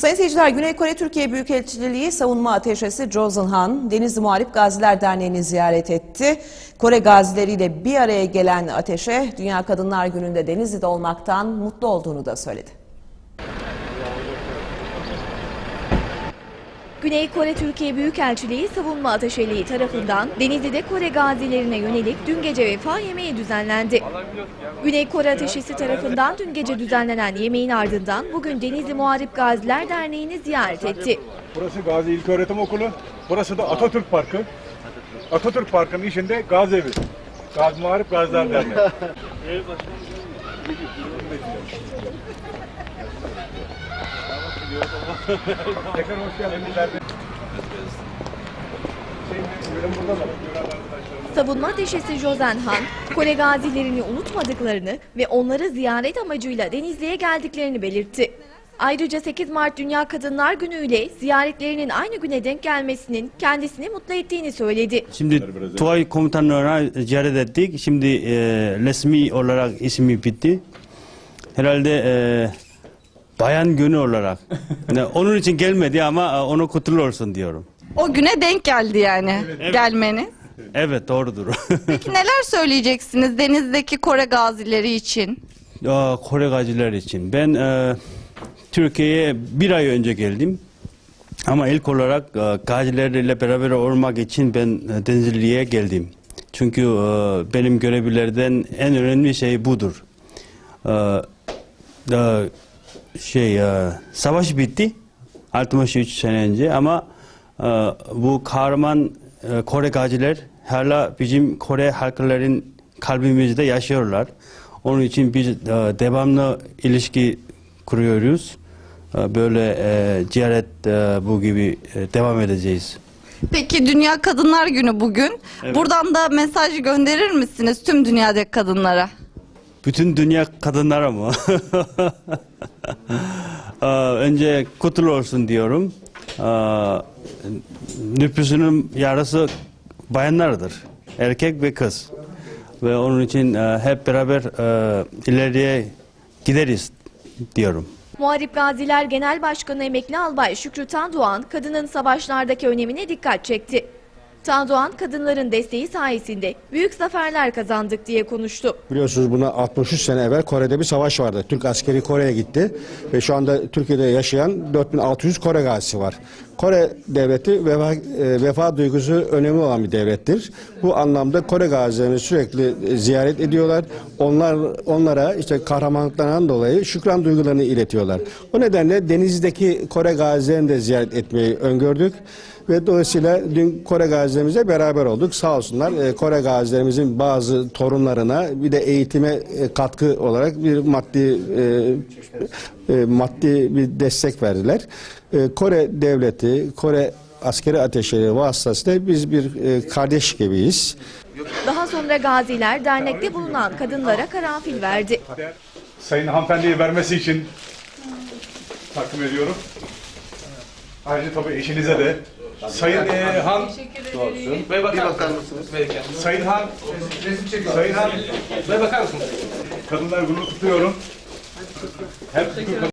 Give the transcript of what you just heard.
Sayın seyirciler, Güney Kore Türkiye Büyükelçiliği Savunma Ateşesi Jozen Han, Denizli Muharip Gaziler Derneği'ni ziyaret etti. Kore gazileriyle bir araya gelen Ateşe, Dünya Kadınlar Günü'nde Denizli'de olmaktan mutlu olduğunu da söyledi. Güney Kore Türkiye Büyükelçiliği Savunma Ateşeliği tarafından Denizli'de Kore gazilerine yönelik dün gece vefa yemeği düzenlendi. Güney Kore Ateşesi tarafından dün gece düzenlenen yemeğin ardından bugün Denizli Muharip Gaziler Derneği'ni ziyaret etti. Burası Gazi İlköğretim Okulu. Burası da Atatürk Parkı. Atatürk Parkı'nın içinde Gazi Evi. Gazi Muharip Gaziler Derneği. Tekrar hoş geldiniz. Savunma Ateşesi Jozen Han, Kore gazilerini unutmadıklarını ve onları ziyaret amacıyla Denizli'ye geldiklerini belirtti. Ayrıca 8 Mart Dünya Kadınlar Günü ile ziyaretlerinin aynı güne denk gelmesinin kendisini mutlu ettiğini söyledi. Şimdi Tugay komutanlarına ziyaret ettik. Şimdi e, resmi olarak ismi bitti. Herhalde e, bayan günü olarak. Ne, Onun için gelmedi ama e, onu kutlu olsun diyorum. O güne denk geldi yani gelmeniz. Evet doğrudur. Peki neler söyleyeceksiniz Deniz'deki Kore gazileri için? Ya, Kore gaziler için. Ben e, Türkiye'ye bir ay önce geldim. Ama ilk olarak e, gazilerle beraber olmak için ben e, Denizli'ye geldim. Çünkü e, benim görevlilerden en önemli şey budur. E, e, şey e, savaş bitti 63 sene önce ama e, bu kahraman e, Kore gaziler hala bizim Kore halkların kalbimizde yaşıyorlar. Onun için biz devamlı ilişki kuruyoruz. Böyle ziyaret bu gibi devam edeceğiz. Peki Dünya Kadınlar Günü bugün. Evet. Buradan da mesaj gönderir misiniz tüm dünyadaki kadınlara? Bütün dünya kadınlara mı? Önce kutlu olsun diyorum. Nüfusunun yarısı bayanlardır. Erkek ve kız. Ve onun için e, hep beraber e, ileriye gideriz diyorum. Muharip Gaziler Genel Başkanı Emekli Albay Şükrü Tandoğan, kadının savaşlardaki önemine dikkat çekti. Tandoğan, kadınların desteği sayesinde büyük zaferler kazandık diye konuştu. Biliyorsunuz buna 63 sene evvel Kore'de bir savaş vardı. Türk askeri Kore'ye gitti ve şu anda Türkiye'de yaşayan 4600 Kore gazisi var. Kore devleti vefa, e, vefa duygusu önemli olan bir devlettir. Bu anlamda Kore gazilerini sürekli ziyaret ediyorlar. Onlar onlara işte kahramanlıklarından dolayı şükran duygularını iletiyorlar. O nedenle denizdeki Kore gazilerini de ziyaret etmeyi öngördük. Ve dolayısıyla dün Kore gazilerimizle beraber olduk. Sağ olsunlar e, Kore gazilerimizin bazı torunlarına bir de eğitime e, katkı olarak bir maddi e, e, maddi bir destek verdiler. E, Kore devleti, Kore askeri ateşleri vasıtasıyla biz bir e, kardeş gibiyiz. Daha sonra gaziler dernekte bulunan kadınlara karanfil verdi. Sayın hanımefendiye vermesi için takdim ediyorum. Ayrıca tabii eşinize de. Sayın e, Han, Bey bakar mısınız? Sayın Han, Sayın Han, Bey bakar mısınız? Kadınlar Günü kutluyorum. Hem